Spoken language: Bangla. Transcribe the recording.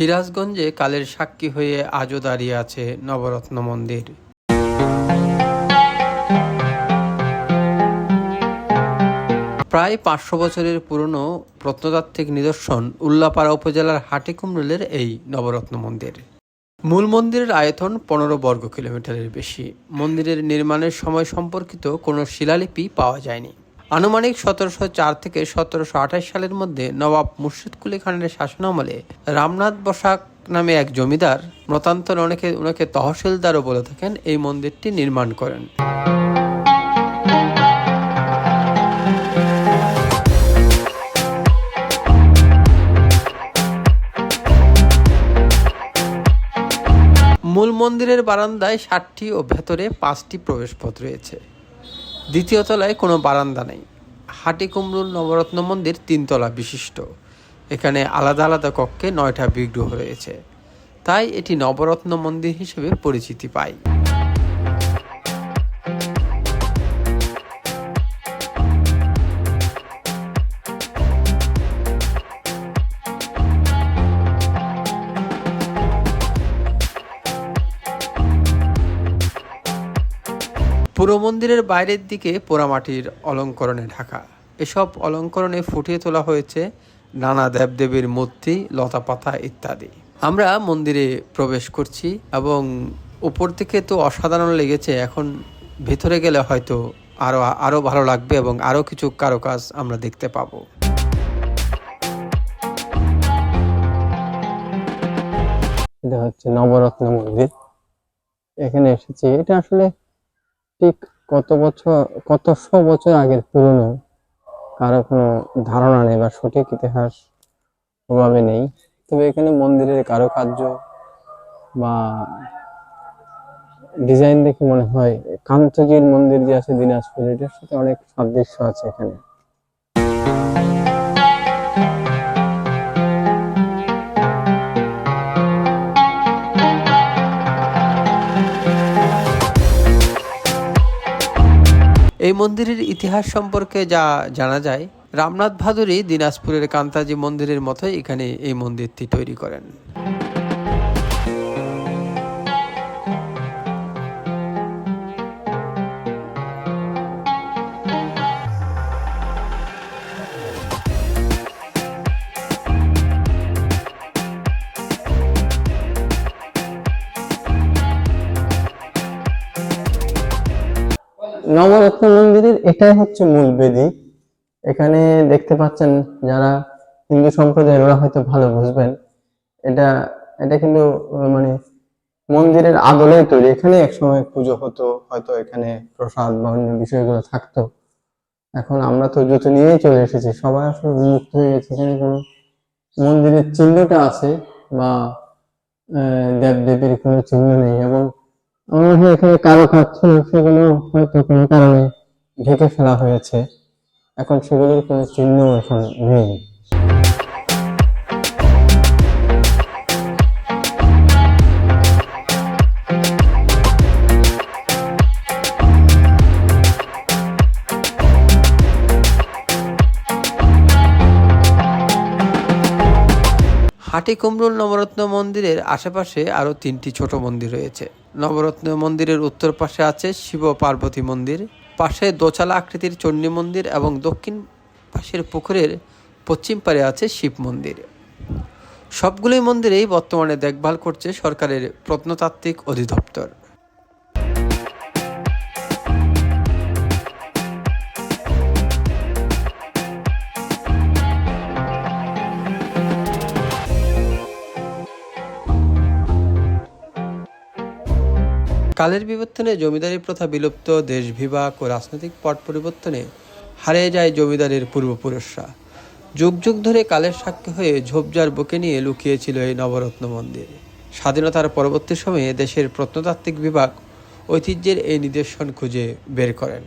সিরাজগঞ্জে কালের সাক্ষী হয়ে আজও দাঁড়িয়ে আছে নবরত্ন মন্দির। প্রায় পাঁচশো বছরের পুরনো প্রত্নতাত্ত্বিক নিদর্শন উল্লাপাড়া উপজেলার হাটিকুমরুলের এই নবরত্ন মন্দির। মূল মন্দিরের আয়তন পনেরো বর্গ কিলোমিটারের বেশি। মন্দিরের নির্মাণের সময় সম্পর্কিত কোনো শিলালিপি পাওয়া যায়নি। আনুমানিক সতেরোশো চার থেকে সতেরোশো আঠাশ সালের মধ্যে নবাব মুর্শিদ কুলি খানের শাসনামলে রামনাথ বসাক নামে এক জমিদার মতান্তর অনেকে ওনাকে তহসিলদারও বলে থাকেন, এই মন্দিরটি নির্মাণ করেন। মূল মন্দিরের বারান্দায় ষাটটি ও ভেতরে পাঁচটি প্রবেশপথ রয়েছে। দ্বিতীয় তলায় কোনো বারান্দা নেই। হাটি কুমরুল নবরত্ন মন্দির তিনতলা বিশিষ্ট। এখানে আলাদা আলাদা কক্ষে নয়টা বিগ্রহ রয়েছে। তাই এটি নবরত্ন মন্দির হিসেবে পরিচিতি পায় পুরো মন্দিরের বাইরের দিকে পোড়ামাটির অলঙ্করণে ঢাকা। এসব অলঙ্করণে ফুটিয়ে তোলা হয়েছে নানা দেবদেবীর মূর্তি, লতাপাতা ইত্যাদি। আমরা মন্দিরে প্রবেশ করছি এবং উপর থেকে তো অসাধারণ লেগেছে, এখন ভেতরে গেলে হয়তো আরও আরও ভালো লাগবে এবং আরও কিছু কারুকাজ আমরা দেখতে পাবো। এটা হচ্ছে নবরত্ন মন্দির। এখানে এসেছি। এটা আসলে ঠিক কত বছর, কত শো বছর আগের পুরনো? কারও কোনো ধারণা নেই বা সঠিক ইতিহাস ওভাবে নেই। তবে এখানে মন্দিরের কারুকার্য বা ডিজাইন দেখে মনে হয় কান্তজির মন্দির যে আছে দিনাজপুর, এটার সাথে অনেক সাদৃশ্য আছে এখানে। এই মন্দিরের ইতিহাস সম্পর্কে যা জানা যায়, রামনাথ ভাদুরী দিনাজপুরের কান্তাজি মন্দিরের মতো এখানে এই মন্দিরটি তৈরি করেন। নবরত্ন মন্দিরের এটাই হচ্ছে মূল বেদি এখানে দেখতে পাচ্ছেন যারা হিন্দু সম্প্রদায়ের, ওরা হয়তো ভালো বুঝবেন। এটা এটা কিন্তু মানে মন্দিরের আদলে তৈরি। এখানে একসময় পুজো হতো, হয়তো এখানে প্রসাদ বা অন্য বিষয়গুলো থাকতো। এখন আমরা তো জুতো নিয়েই চলে এসেছি। সবাই আসলে মুক্ত হয়ে গেছে। এখানে কোনো মন্দিরের চিহ্নটা আছে বা দেব দেবীর কোনো চিহ্ন নেই। এবং আমার মনে হয় কারও ছিল সেগুলো হয়তো কোনো কারণে ঢেকে ফেলা হয়েছে। এখন সেগুলোর কোনো চিহ্ন এখন নেই। হাটিকুমরুল নবরত্ন মন্দিরের আশেপাশে আরও তিনটি ছোট মন্দির রয়েছে। নবরত্ন মন্দিরের উত্তর পাশে আছে শিব পার্বতী মন্দির। পাশে দোচালা আকৃতির চণ্ডী মন্দির এবং দক্ষিণ পাশের পুকুরের পশ্চিম পারে আছে শিব মন্দির। সবগুলোই মন্দিরেই বর্তমানে দেখভাল করছে সরকারের প্রত্নতাত্ত্বিক অধিদপ্তর। কালের বিবর্তনে জমিদারি প্রথা বিলুপ্ত, দেশ বিভাগ ও রাজনৈতিক পট পরিবর্তনে হারিয়ে যায় জমিদারের পূর্বপুরুষরা। যুগ যুগ ধরে কালের সাক্ষী হয়ে ঝোপঝার বুকে নিয়ে লুকিয়েছিল এই নবরত্ন মন্দির। স্বাধীনতার পরবর্তী সময়ে দেশের প্রত্নতাত্ত্বিক বিভাগ ঐতিহ্যের এই নিদর্শন খুঁজে বের করেন।